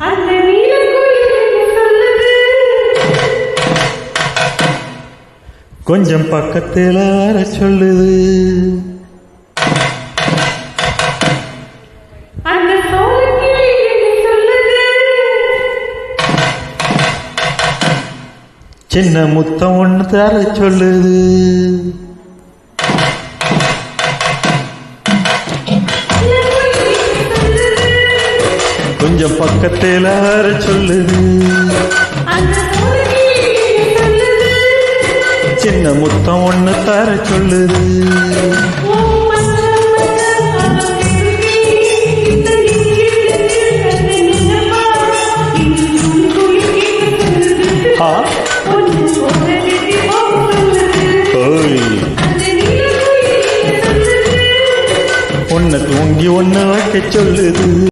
அந்த கொஞ்சம் பக்கத்துல வர சொல்லுது. சின்ன முத்தம் ஒன்று தர சொல்லுது. கொஞ்சம் பக்கத்தில் ஆற சொல்லுது. சின்ன முத்தம் ஒன்று தர சொல்லுது. ஒன்று தூங்கி ஒன்று வைக்க சொல்லுது.